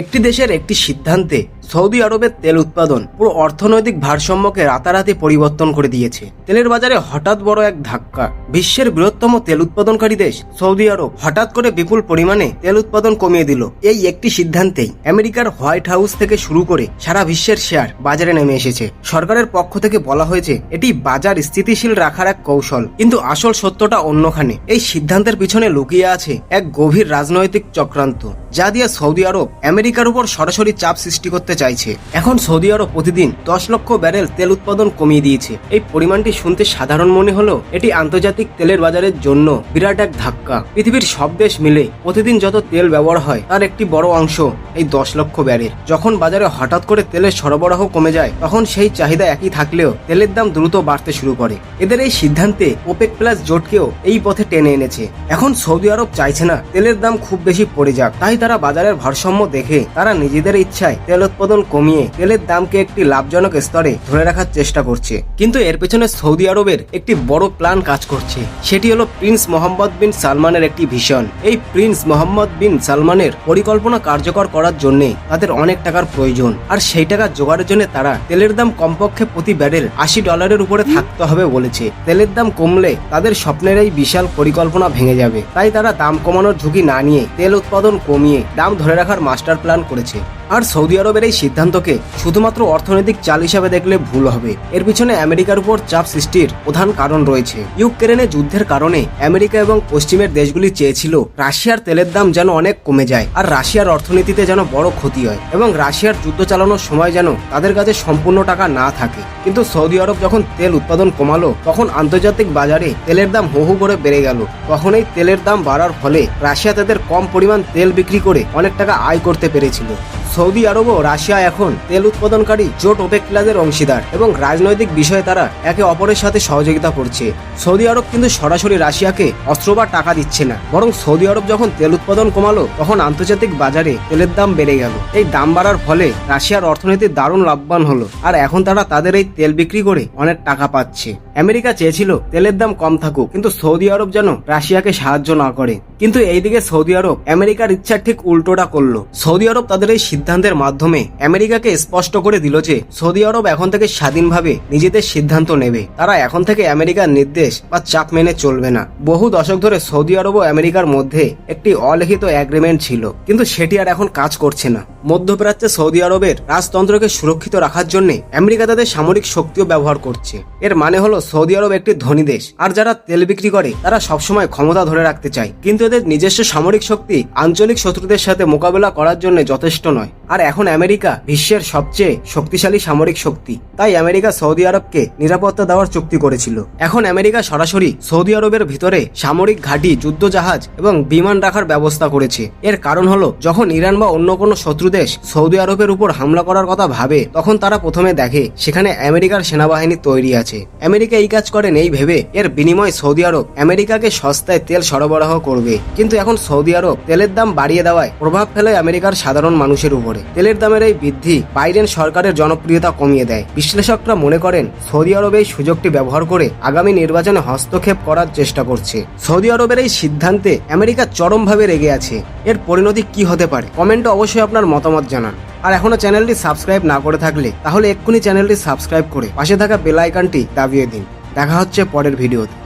একটি দেশের একটি সিদ্ধান্তে সৌদি আরবের তেল উৎপাদন পুরো অর্থনৈতিক ভারসাম্যকে রাতারাতি পরিবর্তন করে দিয়েছে। তেলের বাজারে হঠাৎ বড় এক ধাক্কা। বিশ্বের বৃহত্তম তেল উৎপাদনকারী দেশ সৌদি আরব হঠাৎ করে বিপুল পরিমাণে তেল উৎপাদন কমিয়ে দিল। এই একটি সিদ্ধান্তেই আমেরিকার হোয়াইট হাউস থেকে শুরু করে সারা বিশ্বের শেয়ার বাজারে নেমে এসেছে। সরকারের পক্ষ থেকে বলা হয়েছে, এটি বাজার স্থিতিশীল রাখার এক কৌশল। কিন্তু আসল সত্যটা অন্যখানে। এই সিদ্ধান্তের পিছনে লুকিয়ে আছে এক গভীর রাজনৈতিক চক্রান্ত, যা দিয়ে সৌদি আরব আমেরিকার উপর সরাসরি চাপ সৃষ্টি করতে চাইছে। এখন সৌদি আরব প্রতিদিন দশ লক্ষ ব্যারেল তেল উৎপাদন কমিয়ে দিয়েছে। এই পরিমাণটি শুনতে সাধারণ মনে হলেও এটি আন্তর্জাতিক তেলের বাজারের জন্য বিরাট এক ধাক্কা। পৃথিবীর সব দেশ মিলে প্রতিদিন যত তেল ব্যবহার হয়, তার একটি বড় অংশ এই দশ লক্ষ ব্যারেল। যখন বাজারে হঠাৎ করে তেলের সরবরাহ কমে যায়, তখন সেই চাহিদা একই থাকলেও তেলের দাম দ্রুত বাড়তে শুরু করে। এদের এই সিদ্ধান্তে ওপেক প্লাস জোটকেও এই পথে টেনে এনেছে। এখন সৌদি আরব চাইছে না তেলের দাম খুব বেশি পড়ে যাক, তাই তারা বাজারের ভারসাম্য দেখে তারা নিজেদের ইচ্ছায় তেল উৎপাদন কমিয়ে তেলের দামকে একটি লাভজনক স্তরে ধরে রাখার চেষ্টা করছে। কিন্তু এর পেছনে সৌদি আরবের একটি বড় প্ল্যান কাজ করছে। সেটি হলো প্রিন্স মোহাম্মদ বিন সালমানের একটি ভিশন। এই প্রিন্স মোহাম্মদ বিন সালমানের পরিকল্পনা কার্যকর করার জন্য তাদের অনেক টাকার প্রয়োজন। আর সেই টাকা জোগাড়ের জন্য তারা তেলের দাম কমপক্ষে প্রতি ব্যারেল আশি ডলারের উপরে থাকতে হবে বলেছে। তেলের দাম কমলে তাদের স্বপ্নের এই বিশাল পরিকল্পনা ভেঙে যাবে। তাই তারা দাম কমানোর ঝুঁকি না নিয়ে তেল উৎপাদন কমিয়ে দাম ধরে রাখার মাস্টার প্ল্যান করেছে। আর সৌদি আরবের এই সিদ্ধান্তকে শুধুমাত্র অর্থনৈতিক চাল হিসাবে দেখলে ভুল হবে। এর পিছনে আমেরিকার উপর চাপ সৃষ্টির প্রধান কারণ রয়েছে। ইউক্রেনে যুদ্ধের কারণে আমেরিকা এবং পশ্চিমের দেশগুলি চেয়েছিল রাশিয়ার তেলের দাম যেন অনেক কমে যায় আর রাশিয়ার অর্থনীতিতে যেন বড় ক্ষতি হয় এবং রাশিয়ার যুদ্ধ চালানোর সময় যেন তাদের কাছে সম্পূর্ণ টাকা না থাকে। কিন্তু সৌদি আরব যখন তেল উৎপাদন কমালো, তখন আন্তর্জাতিক বাজারে তেলের দাম হু করে বেড়ে গেল। তখন এই তেলের দাম বাড়ার ফলে রাশিয়া তাদের কম পরিমাণ তেল বিক্রি করে অনেক টাকা আয় করতে পেরেছিল। সৌদি আরব ও রাশিয়া এখন তেল উৎপাদনকারী জোট ওপেক প্লাজের অংশীদার এবং রাজনৈতিক বিষয়ে তারা একে অপরের সাথে সহযোগিতা করছে। সৌদি আরব কিন্তু সরাসরি রাশিয়াকে অস্ত্র বা টাকা দিচ্ছে না। বরং সৌদি আরব যখন তেল উৎপাদন কমালো, তখন আন্তর্জাতিক বাজারে তেলের দাম বেড়ে গেল। এই দাম বাড়ার ফলে রাশিয়ার অর্থনীতি দারুণ লাভবান হলো। আর এখন তারা তাদের এই তেল বিক্রি করে অনেক টাকা পাচ্ছে। আমেরিকা চেয়েছিল তেলের দাম কম থাকুক, কিন্তু সৌদি আরব যেন রাশিয়াকে সাহায্য না করে। কিন্তু এইদিকে সৌদি আরব আমেরিকার ইচ্ছার ঠিক উল্টোটা করল। সৌদি আরব তাদের এই সিদ্ধান্তের মাধ্যমে আমেরিকাকে স্পষ্ট করে দিল যে সৌদি আরব এখন থেকে স্বাধীনভাবে নিজেদের সিদ্ধান্ত নেবে। তারা এখন থেকে আমেরিকার নির্দেশ বা চাপ মেনে চলবে না। বহু দশক ধরে সৌদি আরব ও আমেরিকার মধ্যে একটি অলিখিত অ্যাগ্রিমেন্ট ছিল, কিন্তু সেটি আর এখন কাজ করছে না। মধ্যপ্রাচ্যে সৌদি আরবের রাজতন্ত্রকে সুরক্ষিত রাখার জন্য আমেরিকা তাদের সামরিক শক্তিও ব্যবহার করছে। এর মানে হলো সৌদি আরব একটি ধনী দেশ। আর যারা তেল বিক্রি করে, তারা সবসময় ক্ষমতা ধরে রাখতে চায়। কিন্তু এদের নিজস্ব সামরিক শক্তি আঞ্চলিক শত্রুদের সাথে মোকাবেলা করার জন্য যথেষ্ট নয়। আর এখন আমেরিকা বিশ্বের সবচেয়ে শক্তিশালী সামরিক শক্তি। তাই আমেরিকা সৌদি আরবকে নিরাপত্তা দেওয়ার চুক্তি করেছিল। এখন আমেরিকা সরাসরি সৌদি আরবের ভিতরে সামরিক ঘাঁটি যুদ্ধ জাহাজ এবং বিমান রাখার ব্যবস্থা করেছে। এর কারণ হলো, যখন ইরান বা অন্য কোনো শত্রু দেশ সৌদি আরবের উপর হামলা করার কথা ভাবে, তখন তারা প্রথমে দেখে সেখানে আমেরিকার সেনাবাহিনী তৈরি আছে। আমেরিকা এই কাজ করেন এই ভেবে এর বিনিময়ে সৌদি আরব আমেরিকাকে সস্তায় তেল সরবরাহ করবে। কিন্তু এখন সৌদি আরব তেলের দাম বাড়িয়ে দেওয়ায় প্রভাব ফেলে আমেরিকার সাধারণ মানুষের উপরে। তেলের দামের এই বৃদ্ধি বাইডেন সরকারের জনপ্রিয়তা কমিয়ে দেয়। বিশ্লেষকরা মনে করেন, সৌদি আরব এই সুযোগটি ব্যবহার করে আগামী নির্বাচনে হস্তক্ষেপ করার চেষ্টা করছে। সৌদি আরবের এই সিদ্ধান্তে আমেরিকা চরমভাবে রেগে আছে। এর পরিণতি কি হতে পারে? কমেন্টে অবশ্যই আপনার মতামত জানান। আর এখনও চ্যানেলটি সাবস্ক্রাইব না করে থাকলে তাহলে এক্ষুনি চ্যানেলটি সাবস্ক্রাইব করে পাশে থাকা বেল আইকনটি দাবিয়ে দিন। দেখা হচ্ছে পরের ভিডিওতে।